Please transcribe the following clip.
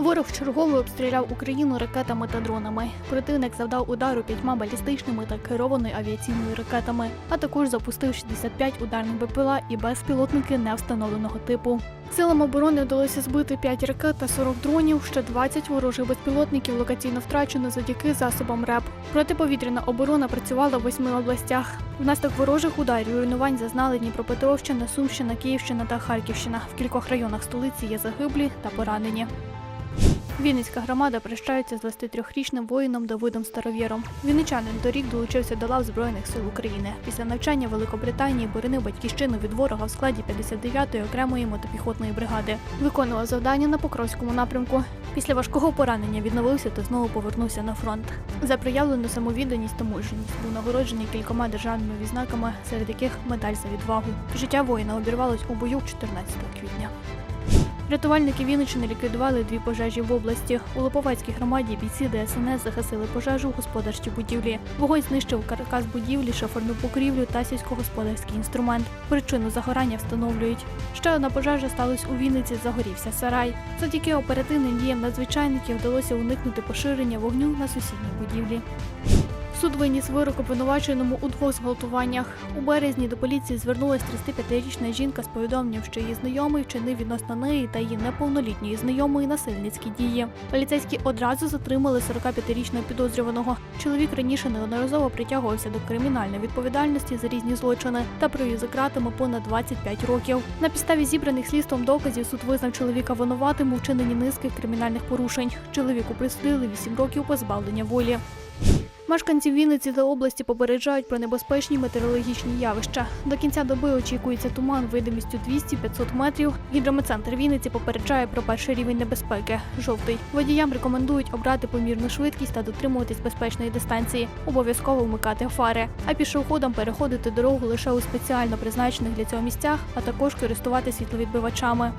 Ворог чергово обстріляв Україну ракетами та дронами. Противник завдав удару п'ятьма балістичними та керованою авіаційною ракетами, а також запустив 65 ударних БПЛА і безпілотники невстановленого типу. Силам оборони вдалося збити 5 ракет та 40 дронів. Ще 20 ворожих безпілотників локаційно втрачено завдяки засобам РЕП. Протиповітряна оборона працювала в восьми областях. Внаслідок ворожих ударів руйнувань зазнали Дніпропетровщина, Сумщина, Київщина та Харківщина. В кількох районах столиці є загиблі та поранені. Вінницька громада прощається з 23-річним воїном Давидом Старовєром. Вінничанин торік долучився до лав Збройних сил України. Після навчання Великобританії боронив батьківщину від ворога в складі 59-ї окремої мотопіхотної бригади. Виконував завдання на Покровському напрямку. Після важкого поранення відновився та знову повернувся на фронт. За проявлену самовідданість та мужність був нагороджений кількома державними відзнаками, серед яких медаль за відвагу. Життя воїна обірвалось у бою 14 квітня. Рятувальники Вінниччини ліквідували дві пожежі в області. У Липовецькій громаді бійці ДСНС загасили пожежу в господарчій будівлі. Вогонь знищив каркас будівлі, шоферну покрівлю та сільськогосподарський інструмент. Причину загорання встановлюють. Ще одна пожежа сталася у Вінниці. Загорівся сарай. Завдяки оперативним діям надзвичайників вдалося уникнути поширення вогню на сусідній будівлі. Суд виніс вирок обвинуваченому у двох зґвалтуваннях. У березні до поліції звернулася 35-річна жінка з повідомленням, що її знайомий вчинив відносно неї та її неповнолітньої знайомої насильницькі дії. Поліцейські одразу затримали 45-річного підозрюваного. Чоловік раніше неодноразово притягувався до кримінальної відповідальності за різні злочини та провів за ґратами понад 25 років. На підставі зібраних слідством доказів суд визнав чоловіка винуватим у вчиненні низки кримінальних порушень. Чоловіку присудили 8 років позбавлення волі. Мешканці Вінниці та області попереджають про небезпечні метеорологічні явища. До кінця доби очікується туман видимістю 200-500 метрів. Гідрометцентр Вінниці попереджає про перший рівень небезпеки жовтий. Водіям рекомендують обрати помірну швидкість та дотримуватись безпечної дистанції. Обов'язково вмикати фари. А пішоходам переходити дорогу лише у спеціально призначених для цього місцях, а також користуватися світловідбивачами.